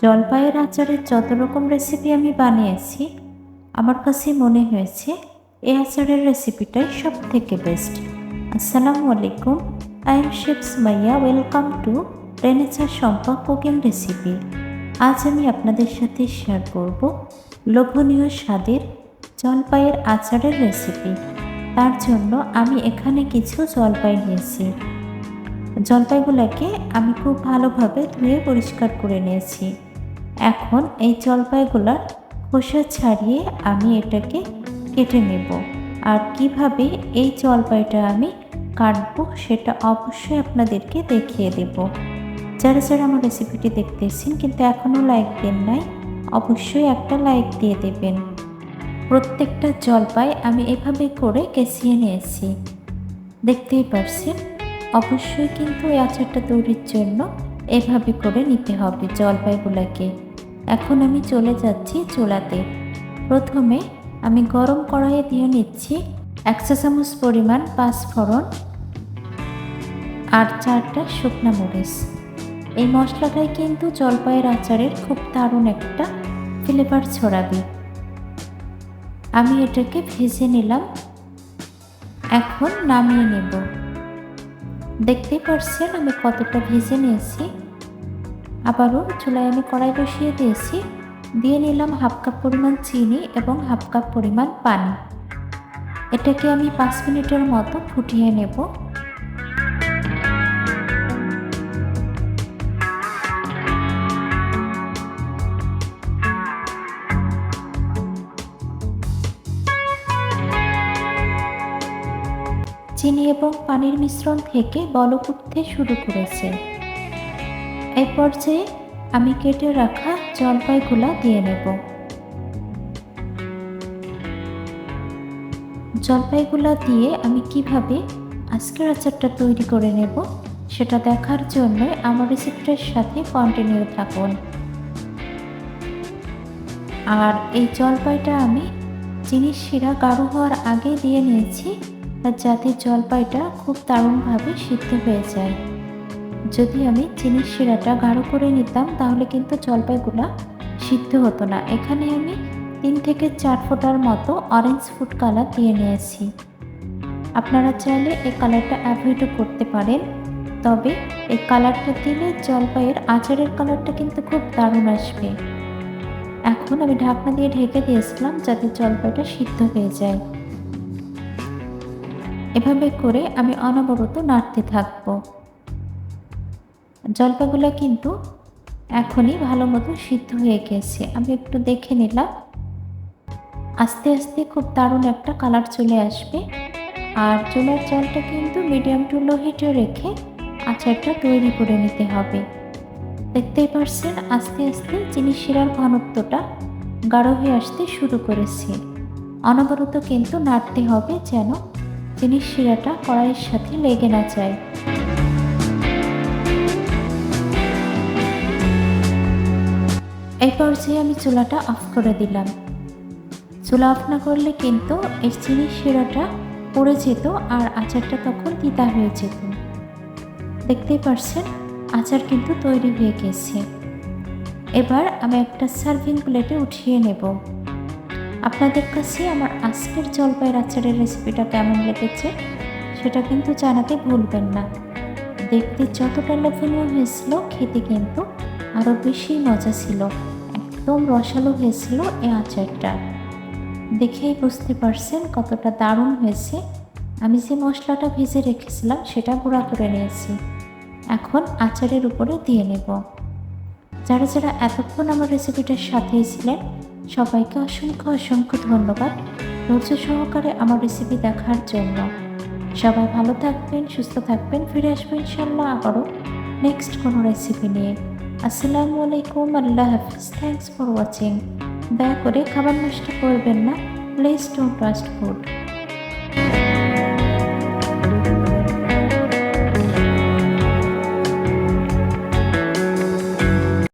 জলপাইয়ের আচারের যত রকম রেসিপি আমি বানিয়েছি, আমার কাছে মনে হয়েছে এই আচারের রেসিপিটাই সব থেকে বেস্ট আসসালামু আলাইকুম I am chef Sumaiya welcome to রেনেচা সম্পা কুকিং রেসিপি আজ আমি আপনাদের সাথে শেয়ার করব লোভনীয় স্বাদের জলপাইয়ের আচারের রেসিপি তার জন্য আমি এখানে কিছু জলপাই নিয়েছি। জলপাইগুলোকে আমি খুব ভালোভাবে ধুয়ে পরিষ্কার করে নিয়েছি। এখন এই জলপাইগুলার খোসা ছাড়িয়ে আমি এটাকে কেটে নেব। আর কীভাবে এই জলপাইটা আমি কাটবো সেটা অবশ্যই আপনাদেরকে দেখিয়ে দেব। যারা যারা আমার রেসিপিটি দেখতেছেন কিন্তু এখনও লাইক দেন নাই, অবশ্যই একটা লাইক দিয়ে দেবেন। প্রত্যেকটা জলপাই আমি এভাবে করে কেসিয়ে নিয়েছি। দেখতেই পারছেন? অবশ্যই কিন্তু এই আচারটা তৈরির জন্য এভাবে করে নিতে হবে জলপাইগুলোকে। এখন আমি চলে যাচ্ছি চুলাতে। প্রথমে আমি গরম কড়াইয়ে দিয়ে নিচ্ছি একশো চামচ পরিমাণ পাঁচফোড়ন আর চারটা শুকনা মরিচ। এই মশলাটাই কিন্তু জলপাইয়ের আচারের খুব দারুণ একটা ফ্লেভার ছড়াবে। আমি এটাকে ভেজে নিলাম। এখন নামিয়ে নেব। দেখতেই পারছেন আমি কতটা ভেজে নিয়েছি। আবারও চুলায় আমি কড়াই বসিয়ে দিয়েছি। দিয়ে নিলাম হাফ কাপ পরিমাণ চিনি এবং হাফ কাপ পরিমাণ পানি। এটাকে আমি পাঁচ মিনিটের মতো ফুটিয়ে নেব। চিনি এবং পানির মিশ্রণ থেকে বলক উঠতে শুরু করেছে। এই পর্যায়ে আমি কেটে রাখা জলপাইগুলা দিয়ে নেব। জলপাইগুলা দিয়ে আমি কীভাবে আজকের আচারটা তৈরি করে নেব সেটা দেখার জন্য আমার রেসিপিটার সাথে কন্টিনিউ থাকুন। আর এই জলপাইটা আমি চিনির শিরা গাঢ় হওয়ার আগে দিয়ে নিয়েছি। যাতে জলপাইটা খুব দারুণভাবে সিদ্ধ হয়ে যায়। যদি আমি চিনির শিরাটা গাঢ় করে নিতাম, তাহলে কিন্তু জলপাইগুলা সিদ্ধ হতো না। এখানে আমি তিন থেকে চার ফোটার মতো অরেঞ্জ ফুড কালার দিয়ে নিয়েছি। আপনারা চাইলে এই কালারটা অ্যাভয়েডও করতে পারেন। তবে এই কালারটা দিলে জলপাইয়ের আচারের কালারটা কিন্তু খুব দারুণ আসবে। এখন আমি ঢাকনা দিয়ে ঢেকে দিয়েছিলাম যাতে জলপাইটা সিদ্ধ হয়ে যায়। এভাবে করে আমি অনবরত নাড়তে থাকব। জলপাইগুলো কিন্তু এখনই ভালো মতো সিদ্ধ হয়ে গেছে। আমি একটু দেখে নিলাম। আস্তে আস্তে খুব দারুণ একটা কালার চলে আসবে। আর চুলার জলটা কিন্তু মিডিয়াম টু লো হিটে রেখে আচারটা তৈরি করে নিতে হবে। দেখতেই পারছেন, আস্তে আস্তে চিনি শিরার ঘনত্বটা গাঢ় হয়ে আসতে শুরু করেছে। অনবরত কিন্তু নাড়তে হবে যেন চিনি শিরাটা কড়াইয়ের সাথে লেগে না যায়। এই পর্যায়ে আমি চুলাটা অফ করে দিলাম। চুলা অফ না করলে কিন্তু এই চিনির শিরাটা পড়ে যেত আর আচারটা তখন তিতা হয়ে যেত। দেখতেই পারছেন, আচার কিন্তু তৈরি হয়ে গেছে। এবার আমি একটা সার্ভিং প্লেটে উঠিয়ে নেব। আপনাদের কাছে আমার আজকের জলপাইয়ের আচারের রেসিপিটা কেমন লেগেছে, সেটা কিন্তু জানাতে ভুলবেন না। দেখতে যতটা লোভনীয় হয়েছিল, খেতে কিন্তু আরও বেশি মজা ছিল। একদম রসালো হয়েছিল এই আচারটা। দেখেই বুঝতে পারছেন কতটা দারুণ হয়েছে। আমি যে মশলাটা ভেজে রেখেছিলাম, সেটা গুঁড়া করে নিয়েছি। এখন আচারের উপরে দিয়ে নেব। যারা যারা এতক্ষণ আমার রেসিপিটার সাথেই ছিলেন সবাইকে অসংখ্য অসংখ্য ধন্যবাদ। ধৈর্য সহকারে আমার রেসিপি দেখার জন্য। সবাই ভালো থাকবেন, সুস্থ থাকবেন, ফিরে আসবেন ইনশাল্লাহ আবারও নেক্সট কোনো রেসিপি নিয়ে। আসসালামু আলাইকুম, আল্লাহ হাফিজ। থ্যাংকস ফর ওয়াচিং দয়া করে খাবার নষ্ট করবেন না। Place don't waste food